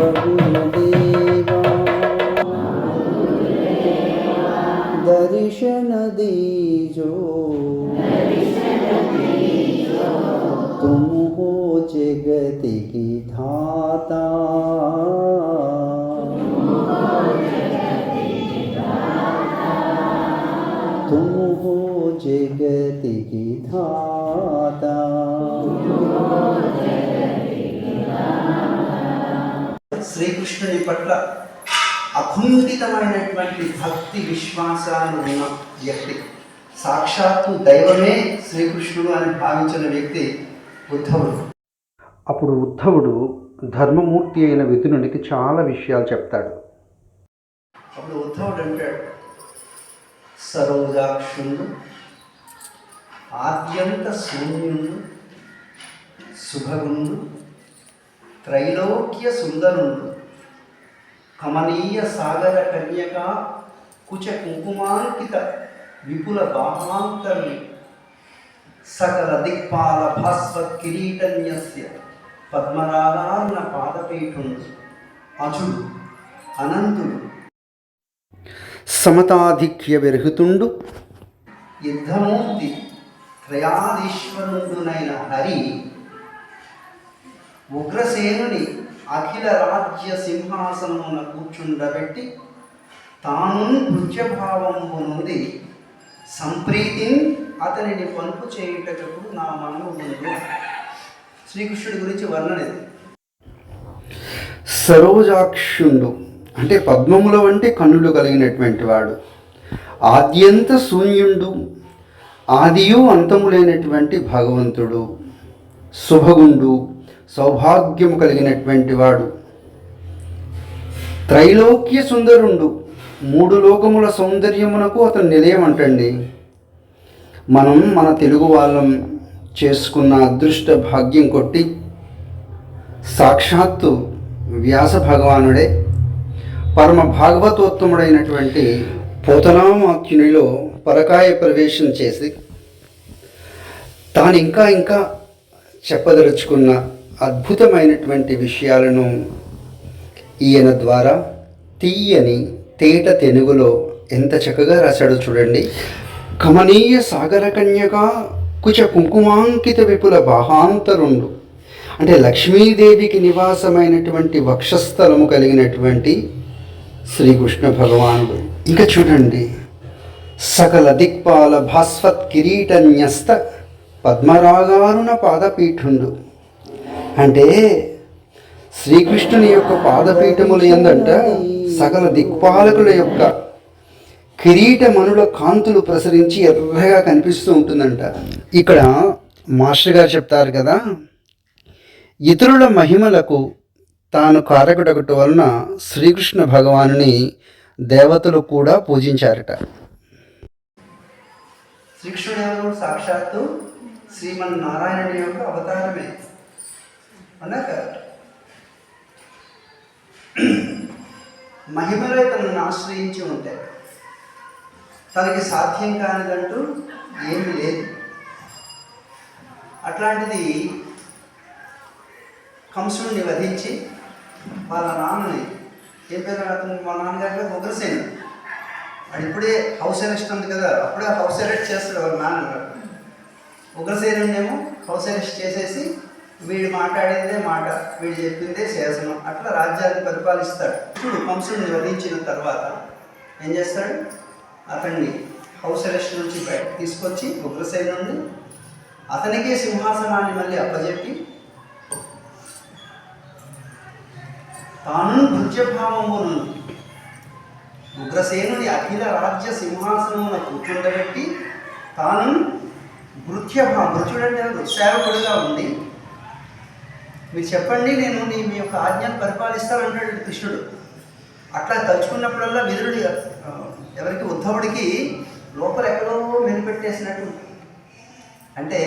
गुरुदेवा। दर्शन दीजो। तुम हो जगत की धाता। तुम हो जगत की धाता। శ్రీకృష్ణుని పట్ల అకుంఠితమైనటువంటి భక్తి విశ్వాసాలు ఉన్న వ్యక్తి. సాక్షాత్తు దైవమే శ్రీకృష్ణుడు అని భావించిన వ్యక్తి ఉద్ధవుడు. అప్పుడు ఉద్ధవుడు ధర్మమూర్తి అయిన వితునునికి చాలా విషయాలు చెప్తాడు. అప్పుడు ఉద్ధవుడు అంటాడు సరోజాక్షుడు ఆద్యంత శూన్యుడు శుభగుండు త్రైలోక్య సుందరుడు కమనీయ సాగర కన్యక కుచ కుంకుమాంకిత విపుల బాహాంతరుని సకల దిక్పాల భాస్వ కిరీటన్యస్య పద్మరాగాన్న పాదపీఠుడు అజుడు అనంతుడు సమతాధిక్య విరహితుండు. యుద్ధమూర్తి త్రయాధీశ్వరుడునైన హరి ఉగ్రసేనుని అఖిల రాజ్య సింహాసనమున కూర్చుండబెట్టి తాను నృత్యభావము నుండి సంప్రీతిని అతనిని పలుపు చేయుటకు నా మనము శ్రీకృష్ణుడి గురించి వర్ణన ఇది సరోజాక్షుండు అంటే పద్మముల వంటి కన్నులు కలిగినటువంటి వాడు. ఆద్యంత శూన్యుండు ఆదియు అంతము లేనటువంటి భగవంతుడు శుభగుండు సౌభాగ్యము కలిగినటువంటి వాడు. త్రైలోక్య సుందరుండు. మూడు లోకముల సౌందర్యమునకు అతను నిలయమంటండి. మనం మన తెలుగు వాళ్ళం చేసుకున్న అదృష్ట భాగ్యం కొట్టి సాక్షాత్తు వ్యాస భగవానుడే పరమ భాగవతోత్తముడైనటువంటి పోతనామాఖ్యునిలో పరకాయ ప్రవేశం చేసి తాను ఇంకా ఇంకా చెప్పదలుచుకున్న అద్భుతమైనటువంటి విషయాలను ఈయన ద్వారా తీయని తేట తెనుగులో ఎంత చక్కగా రాశాడో చూడండి. కమనీయ సాగర కన్యగా కుచ కుంకుమాంకిత విపుల బాహాంతరుండు. అంటే లక్ష్మీదేవికి నివాసమైనటువంటి వక్షస్థలము కలిగినటువంటి శ్రీకృష్ణ భగవానుడు. ఇంకా చూడండి. సకల దిక్పాల భాస్వత్ కిరీటన్యస్త పద్మరాగారుణ పాదపీఠుండు. అంటే శ్రీకృష్ణుని యొక్క పాదపీఠములు ఏందంట సకల దిక్పాలకుల యొక్క కిరీటమనుల కాంతులు ప్రసరించి ఎర్రగా కనిపిస్తూ ఉంటుందంట. ఇక్కడ మాస్టర్ గారు చెప్తారు కదా ఇతరుల మహిమలకు తాను కారకుడొకటి వలన శ్రీకృష్ణ భగవానుని దేవతలు కూడా పూజించారట. శ్రీకృష్ణుడు సాక్షాత్తు శ్రీమన్నారాయణుని యొక్క అవతారమే. అన్నాక మహిమలే తనను ఆశ్రయించి ఉంటాయి తనకి సాధ్యం కానిదంటూ ఏమీ లేదు. అట్లాంటిది కంసుడిని వధించి వాళ్ళ నాన్నని ఏం పేరు అతను? మా నాన్నగారు పేరు ఉగ్రసేను. అది ఇప్పుడే హౌస్ అరెస్ట్ ఉంది కదా అప్పుడే హౌస్ అరెస్ట్ చేస్తాడు వాళ్ళ నాన్న ఉగ్రసేనుడేమో హౌస్ అరెస్ట్ చేసేసి వీడు మాట్లాడిందే మాట వీడు చెప్పిందే శాసనం. అట్లా రాజ్యాన్ని పరిపాలిస్తాడు. ఇప్పుడు కంసుడిని వధించిన తర్వాత ఏం చేస్తాడు? అతన్ని హౌస్ అరెస్ట్ నుంచి బయట తీసుకొచ్చి ఉగ్రసేనుడిని అతనికే సింహాసనాన్ని మళ్ళీ అప్పజెప్పి తాను నృత్యభావము ఉగ్రసేనుని అఖిల రాజ్య సింహాసనమున కూర్చుండబెట్టి తాను భృత్యభా భృత్యుడంటే సేవకుడిగా ఉండి మీరు చెప్పండి నేను నీ మీ యొక్క ఆజ్ఞను పరిపాలిస్తానంటాడు కృష్ణుడు. అట్లా తలుచుకున్నప్పుడల్లా విధుడు ఎవరికి? ఉద్ధవుడికి లోపల ఎక్కడో మెలిపెట్టేసినట్టు అంటే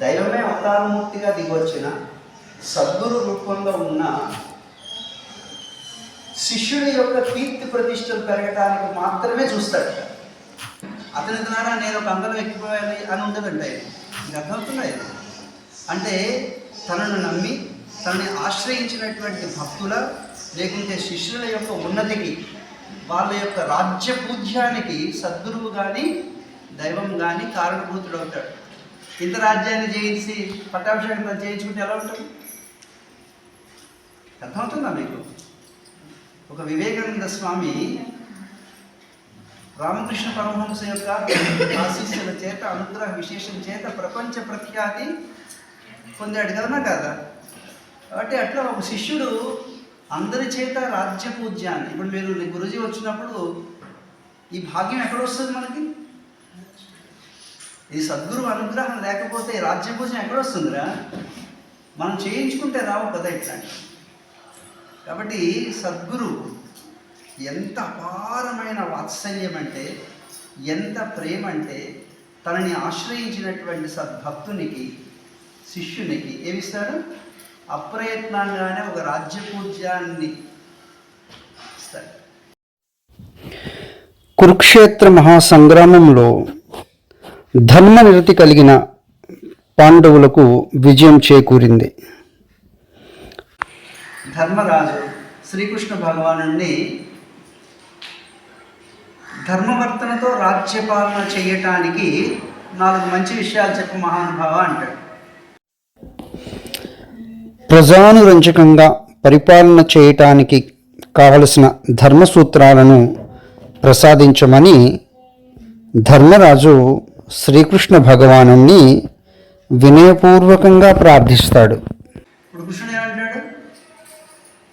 దైవమే అవతారమూర్తిగా దిగొచ్చిన సద్గురు రూపంలో ఉన్న శిష్యుడి యొక్క కీర్తి ప్రతిష్టలు పెరగటానికి మాత్రమే చూస్తాడు. అతని ద్వారా నేను ఒక అందరం ఎక్కిపోయాలి అని ఉండదండి ఆయన. మీకు అంటే తనను నమ్మి తనని ఆశ్రయించినటువంటి భక్తుల లేకుంటే శిష్యుల యొక్క ఉన్నతికి వాళ్ళ యొక్క రాజ్య పూజ్యానికి సద్గురువు కానీ దైవం కానీ కారణభూతుడవుతాడు ఇంత రాజ్యాన్ని జయించి పట్టాభిషేకం చేయించుకుంటే ఎలా ఉంటుంది? అర్థమవుతుందా మీకు? ఒక వివేకానంద స్వామి రామకృష్ణ పరమహంస యొక్క ఆశీస్సుల చేత అనుగ్రహ విశేషం చేత ప్రపంచ ప్రఖ్యాతి పొందాడు కదనా కదా. కాబట్టి అట్లా ఒక శిష్యుడు అందరి చేత రాజ్య పూజ్యాన్ని ఇప్పుడు మీరు గురుజీ వచ్చినప్పుడు ఈ భాగ్యం ఎక్కడ వస్తుంది మనకి? ఈ సద్గురు అనుగ్రహం లేకపోతే ఈ రాజ్య పూజ ఎక్కడ వస్తుందిరా మనం చేయించుకుంటే రావు కదా ఇట్లా. కాబట్టి సద్గురు ఎంత అపారమైన వాత్సల్యం అంటే ఎంత ప్రేమ అంటే తనని ఆశ్రయించినటువంటి సద్భక్తునికి శిష్యునికి ఏమిస్తాడు అప్రయత్నంగానే ఒక రాజ్య పూజ్యాన్ని ఇస్తాడు. కురుక్షేత్ర మహాసంగ్రామంలో ధర్మనిరతి కలిగిన పాండవులకు విజయం చేకూరింది. ధర్మరాజు శ్రీకృష్ణ భగవాను ధర్మవర్తనతో రాజ్యపాలన చేయటానికి నాలుగు మంచి విషయాలు చెప్పు మహానుభావ అంటాడు. ప్రజానురంజకంగా పరిపాలన చేయటానికి కావలసిన ధర్మసూత్రాలను ప్రసాదించమని ధర్మరాజు శ్రీకృష్ణ భగవాను వినయపూర్వకంగా ప్రార్థిస్తాడు. ఇప్పుడు కృష్ణుడు ఏమంటాడు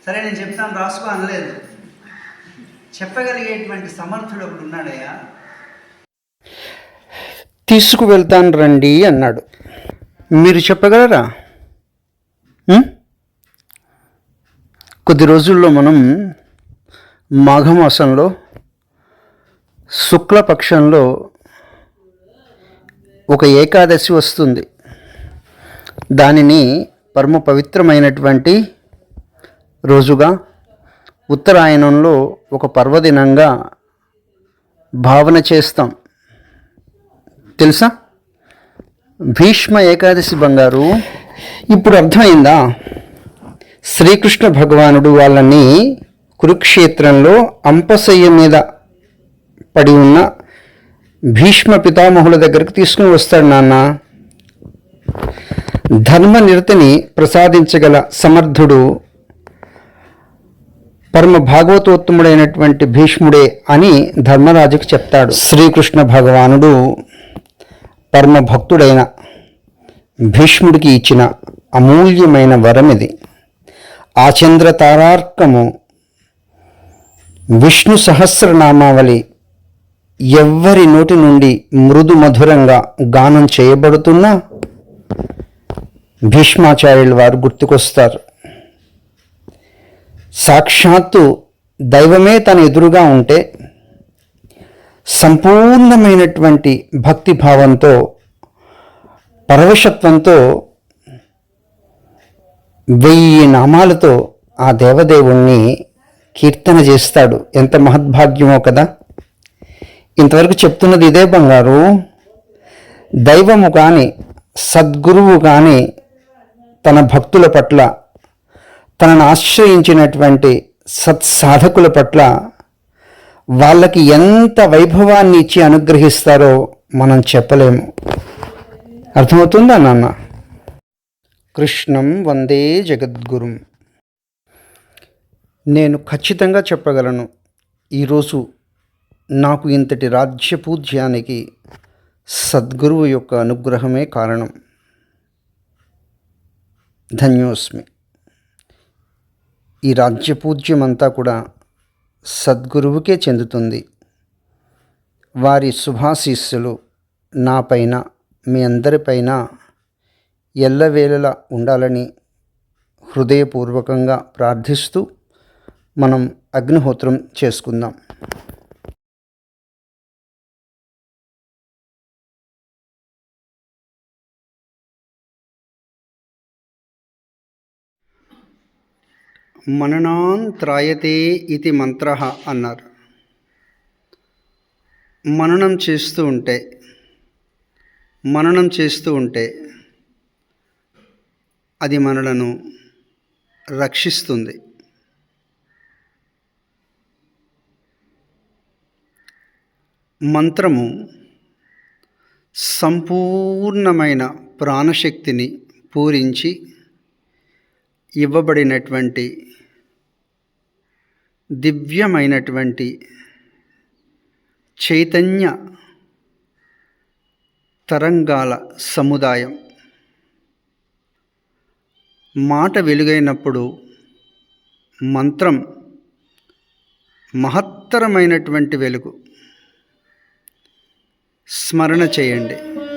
సరే నేను చెప్తాను రాసుకో అనలేదు. చెప్పగలిగేటువంటి సమర్థుడు ఒకడు ఉన్నాడయ్యా. తీసుకువెళ్తాను రండి అన్నాడు. మీరు చెప్పగలరా? కొద్ది రోజుల్లో మనం మాఘమాసంలో శుక్లపక్షంలో ఒక ఏకాదశి వస్తుంది. దానిని పరమ పవిత్రమైనటువంటి రోజుగా ఉత్తరాయణంలో ఒక పర్వదినంగా భావన చేస్తాం. తెలుసా? భీష్మ ఏకాదశి బంగారు ఇప్పుడు అర్థమైందా? శ్రీకృష్ణ భగవానుడు వాళ్ళని కురుక్షేత్రంలో అంపశయ్య మీద పడి ఉన్న భీష్మ పితామహుల దగ్గరికి తీసుకుని వస్తాడు నాన్న. ధర్మనిరతిని ప్రసాదించగల సమర్థుడు పరమ భాగవతోత్తముడైనటువంటి భీష్ముడే అని ధర్మరాజుకు చెప్తాడు. శ్రీకృష్ణ భగవానుడు పరమ భక్తుడైన భీష్ముడికి ఇచ్చిన అమూల్యమైన వరం ఇది చంద్ర తారార్కము విష్ణు సహస్రనామావళి ఎవ్వరి నోటి నుండి మృదు మధురంగా గానం చేయబడుతున్నా? భీష్మాచార్యుల వారు గుర్తుకొస్తారు. సాక్షాత్తు దైవమే తన ఎదురుగా ఉంటే సంపూర్ణమైనటువంటి భక్తి భావంతో పరవశత్వంతో వెయ్యి నామాలతో ఆ దేవదేవుణ్ణి కీర్తన చేస్తాడు. ఎంత మహద్భాగ్యమో కదా. ఇంతవరకు చెప్తున్నది ఇదే బంగారు. దైవము కానీ సద్గురువు కానీ తన భక్తుల పట్ల తనను ఆశ్రయించినటువంటి సత్సాధకుల పట్ల వాళ్ళకి ఎంత వైభవాన్ని ఇచ్చి అనుగ్రహిస్తారో మనం చెప్పలేము. అర్థమవుతుందా నాన్న? కృష్ణం వందే జగద్గురుం. నేను ఖచ్చితంగా చెప్పగలను ఈరోజు నాకు ఇంతటి రాజ్య పూజ్యానికి సద్గురువు యొక్క అనుగ్రహమే కారణం. ధన్యోస్మి. ఈ రాజ్యపూజ్యం అంతా కూడా సద్గురువుకే చెందుతుంది. వారి శుభాశీస్సులు నాపైన మీ అందరిపైన ఎల్లవేళలా ఉండాలని హృదయపూర్వకంగా ప్రార్థిస్తూ మనం అగ్నిహోత్రం చేసుకుందాం. మననాన్ త్రాయతే ఇది మంత్ర అన్నారు. మననం చేస్తూ ఉంటే మననం చేస్తూ ఉంటే అది మనలను రక్షిస్తుంది. మంత్రము సంపూర్ణమైన ప్రాణశక్తిని పూరించి ఇవ్వబడినటువంటి దివ్యమైనటువంటి చైతన్య తరంగాల సముదాయం. మాట వెలుగైనప్పుడు మంత్రం మహత్తరమైనటువంటి వెలుగు. స్మరణ చేయండి.